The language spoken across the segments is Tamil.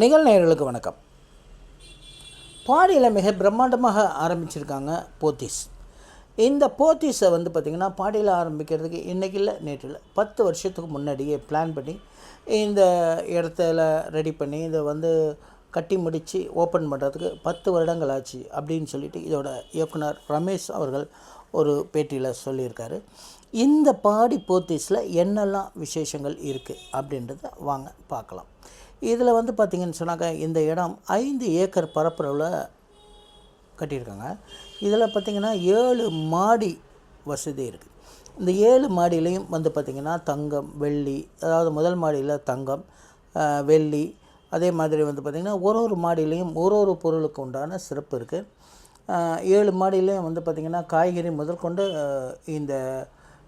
நிகழ்நேயர்களுக்கு வணக்கம். பாடியில் மிக பிரம்மாண்டமாக ஆரம்பிச்சிருக்காங்க போத்தீஸ். இந்த போத்தீஸை வந்து பார்த்திங்கன்னா பாடியில் ஆரம்பிக்கிறதுக்கு இன்றைக்கி இல்லை நேற்று இல்லை. பத்து வருஷத்துக்கு முன்னாடியே பிளான் பண்ணி இந்த இடத்துல ரெடி பண்ணி இதை வந்து கட்டி முடித்து ஓப்பன் பண்ணுறதுக்கு பத்து வருடங்கள் ஆச்சு அப்படின்னு சொல்லிட்டு இதோட இயக்குனர் ரமேஷ் அவர்கள் ஒரு பேட்டியில் சொல்லியிருக்காரு. இந்த பாடி போத்தீஸில் என்னெல்லாம் விசேஷங்கள் இருக்குது அப்படின்றத வாங்க பார்க்கலாம். இதில் வந்து பார்த்திங்கன்னு சொன்னாக்க இந்த இடம் ஐந்து ஏக்கர் பரப்பளவில் கட்டியிருக்காங்க. இதில் பார்த்திங்கன்னா ஏழு மாடி வசதி இருக்குது இந்த ஏழு மாடியிலையும் வந்து பார்த்திங்கன்னா தங்கம் வெள்ளி அதாவது முதல் மாடியில் தங்கம் வெள்ளி அதே மாதிரி வந்து பார்த்திங்கன்னா ஒரு ஒரு மாடியிலையும் ஒரு ஒரு பொருளுக்கு உண்டான சிறப்பு இருக்குது ஏழு மாடியிலையும் வந்து பார்த்திங்கன்னா காய்கறி முதற்கொண்டு இந்த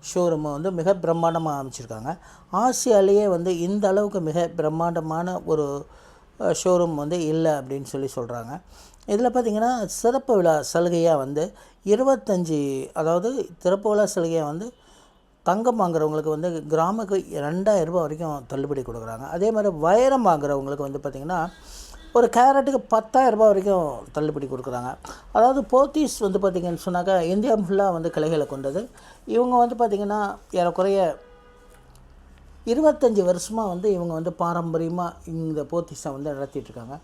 ஷோரூமை வந்து மிக பிரம்மாண்டமாக அமைச்சிருக்காங்க ஆசியாலேயே வந்து இந்த அளவுக்கு மிக பிரம்மாண்டமான ஒரு ஷோரூம் வந்து இல்லை அப்படின்னு சொல்லி சொல்கிறாங்க இதில் பார்த்திங்கன்னா சிறப்பு விழா சலுகையாக வந்து இருபத்தஞ்சி அதாவது திறப்பு விழா சலுகையாக வந்து தங்கம் வாங்குறவங்களுக்கு வந்து கிராமுக்கு ரெண்டாயிரம் ரூபாய் வரைக்கும் தள்ளுபடி கொடுக்குறாங்க. அதே மாதிரி வைரம் வாங்குறவங்களுக்கு வந்து பார்த்திங்கன்னா ஒரு கேரட்டுக்கு பத்தாயிரம் ரூபாய் வரைக்கும் தள்ளுபடி கொடுக்குறாங்க. அதாவது போத்தீஸ் வந்து பார்த்திங்கன்னு சொன்னாக்கா இந்தியா ஃபுல்லாக வந்து கிளைகளை கொண்டது. இவங்க வந்து பார்த்திங்கன்னா ஏறக்குறைய இருபத்தஞ்சி வருஷமாக வந்து இவங்க வந்து பாரம்பரியமாக இந்த போத்தீஸை வந்து நடத்திட்டுருக்காங்க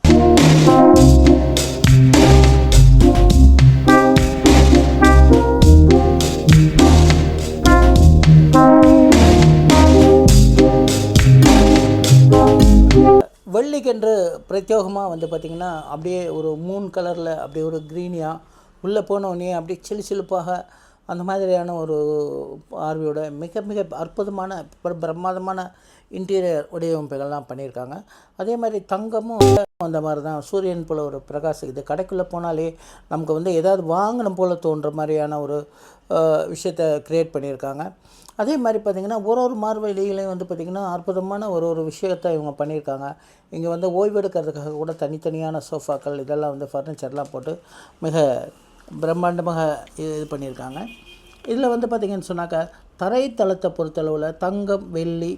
வெள்ளிக்கென்று பிரத்யோகமாக வந்து பார்த்திங்கன்னா அப்படியே ஒரு மூன் கலரில் அப்படியே ஒரு க்ரீனியாக உள்ளே போனோடனே அப்படியே சிலு சிலுப்பாக அந்த மாதிரியான ஒரு பார்வையோட மிக மிக அற்புதமான பிர- பிரமாதமான இன்டீரியர் வடிவமைப்புகள்லாம் பண்ணியிருக்காங்க. அதே மாதிரி தங்கமும் அந்த மாதிரி தான். சூரியன் போல் ஒரு பிரகாசம். இது கடைக்குள்ளே போனாலே நமக்கு வந்து ஏதாவது வாங்கணும் போல் தோன்ற மாதிரியான ஒரு விஷயத்தை க்ரியேட் பண்ணியிருக்காங்க. அதே மாதிரி பார்த்திங்கன்னா ஒரு ஒரு மார்வெளிகளையும் வந்து பார்த்திங்கன்னா அற்புதமான ஒரு ஒரு விஷயத்தை இவங்க பண்ணியிருக்காங்க. இங்கே வந்து ஓய்வெடுக்கிறதுக்காக கூட தனித்தனியான சோஃபாக்கள் இதெல்லாம் வந்து ஃபர்னிச்சர்லாம் போட்டு மிக பிரம்மாண்டமாக இது பண்ணியிருக்காங்க. இதில் வந்து பார்த்திங்கன்னு சொன்னாக்கா தரைத்தளத்தை பொறுத்தளவில் தங்கம் வெள்ளி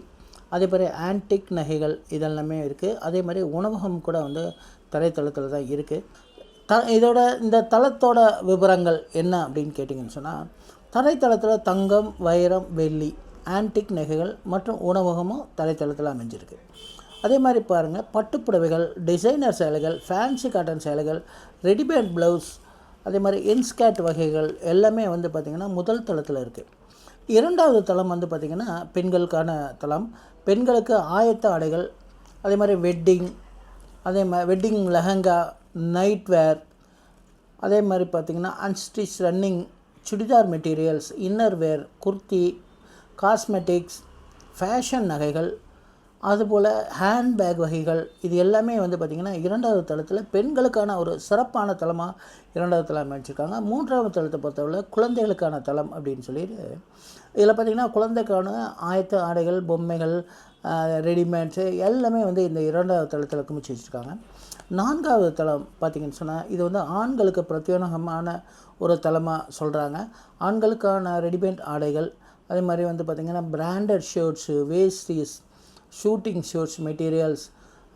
அதே மாதிரி ஆன்டிக் நகைகள் இதெல்லாமே இருக்குது அதே மாதிரி உணவகம் கூட வந்து தரைத்தளத்தில் தான் இருக்குது த இதோட இந்த தளத்தோட விவரங்கள் என்ன அப்படின்னு கேட்டிங்கன்னு சொன்னால் தரைத்தளத்தில் தங்கம் வைரம் வெள்ளி ஆன்டிக் நகைகள் மற்றும் உணவகமும் தரைத்தளத்தில் அமைஞ்சிருக்கு. அதே மாதிரி பாருங்கள் பட்டுப்புடவைகள் டிசைனர் சேலைகள் ஃபேன்சி காட்டன் சேலைகள் ரெடிமேட் ப்ளவுஸ் அதே மாதிரி இன்ஸ்கேட் வகைகள் எல்லாமே வந்து பார்த்திங்கன்னா முதல் தளத்தில் இருக்குது இரண்டாவது தளம் வந்து பார்த்திங்கன்னா பெண்களுக்கான தளம். பெண்களுக்கு ஆயத்த ஆடைகள் அதே மாதிரி வெட்டிங் அதே மாதிரி வெட்டிங் லெஹங்கா நைட் வேர் அதே மாதிரி பார்த்திங்கன்னா unstitch running churidar materials inner wear kurti cosmetics fashion நகைகள் அதுபோல் ஹேண்ட்பேக் வகைகள் இது எல்லாமே வந்து பார்த்திங்கன்னா இரண்டாவது தளத்தில் பெண்களுக்கான ஒரு சிறப்பான தளமாக இரண்டாவது தளம் அமைச்சிருக்காங்க. மூன்றாவது தளத்தை பொறுத்தவரை குழந்தைகளுக்கான தளம் அப்படின்னு சொல்லிட்டு இதில் பார்த்திங்கன்னா குழந்தைக்கான ஆயத்த ஆடைகள் பொம்மைகள் ரெடிமேட்ஸு எல்லாமே வந்து இந்த இரண்டாவது தளத்தில் குமிச்சு வச்சுருக்காங்க. நான்காவது தளம் பார்த்திங்கன்னு சொன்னால் இது வந்து ஆண்களுக்கு பிரத்யேகமான ஒரு தளமாக சொல்கிறாங்க ஆண்களுக்கான ரெடிமேட் ஆடைகள் அதே மாதிரி வந்து பார்த்திங்கன்னா branded shirts veshtis suiting suits materials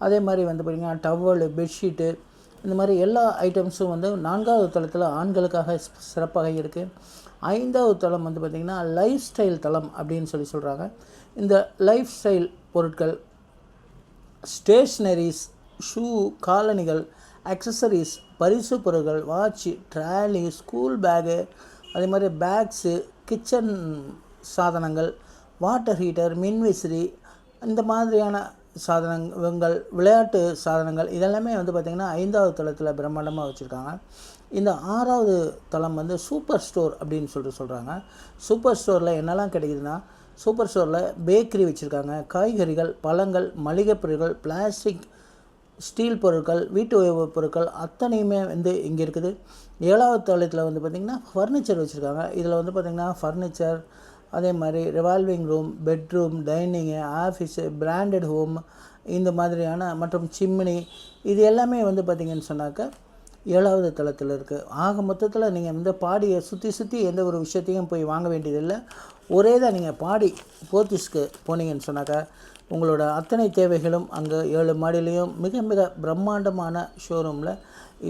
அதே மாதிரி வந்து பார்த்திங்கன்னா டவலு பெட்ஷீட்டு இந்த மாதிரி எல்லா ஐட்டம்ஸும் வந்து நான்காவது தளத்தில் ஆண்களுக்காக சிறப்பாக இருக்குது ஐந்தாவது தளம் வந்து பார்த்திங்கன்னா லைஃப் ஸ்டைல் தளம் அப்படின்னு சொல்லி சொல்கிறாங்க இந்த லைஃப் ஸ்டைல் பொருட்கள் ஸ்டேஷ்னரிஸ் ஷூ காலணிகள் அக்சசரிஸ் பரிசு பொருட்கள் வாட்சு ட்ராலி ஸ்கூல் பேகு அதே மாதிரி பேக்ஸு கிச்சன் சாதனங்கள் வாட்டர் ஹீட்டர் மின்விசிறி இந்த மாதிரியான சாதனங்கள் விளையாட்டு சாதனங்கள் இதெல்லாமே வந்து பார்த்திங்கன்னா ஐந்தாவது தளத்தில் பிரம்மாண்டமாக வச்சுருக்காங்க. இந்த ஆறாவது தளம் வந்து சூப்பர் ஸ்டோர் அப்படின்னு சொல்லிட்டு சொல்கிறாங்க சூப்பர் ஸ்டோரில் என்னெல்லாம் கிடைக்குதுன்னா சூப்பர் ஸ்டோரில் பேக்கரி வச்சுருக்காங்க. காய்கறிகள் பழங்கள் மளிகை பொருட்கள் பிளாஸ்டிக் ஸ்டீல் பொருட்கள் வீட்டு உபயோகப் பொருட்கள் அத்தனையுமே வந்து இங்கே இருக்குது. ஏழாவது தளத்தில் வந்து பார்த்திங்கன்னா ஃபர்னிச்சர் வச்சுருக்காங்க. இதில் வந்து பார்த்திங்கன்னா ஃபர்னிச்சர் அதே மாதிரி revolving room bedroom dining office branded home இந்த மாதிரியான மற்றும் சிம்னி இது எல்லாமே வந்து பார்த்திங்கன்னு சொன்னாக்க ஏழாவது தளத்தில் இருக்குது ஆக மொத்தத்தில் நீங்கள் இந்த பாடியை சுற்றி சுற்றி எந்த ஒரு விஷயத்தையும் போய் வாங்க வேண்டியதில்லை. ஒரே தான் நீங்கள் பாடி போர்த்திஸ்க்கு போனீங்கன்னு சொன்னாக்கா உங்களோட அத்தனை தேவைகளும் அங்கே ஏழு மாடிலையும் மிக மிக பிரம்மாண்டமான ஷோரூமில்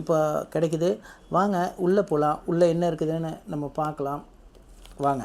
இப்போ கிடைக்குது. வாங்க உள்ளே போகலாம் உள்ளே என்ன இருக்குதுன்னு நம்ம பார்க்கலாம். வாங்க.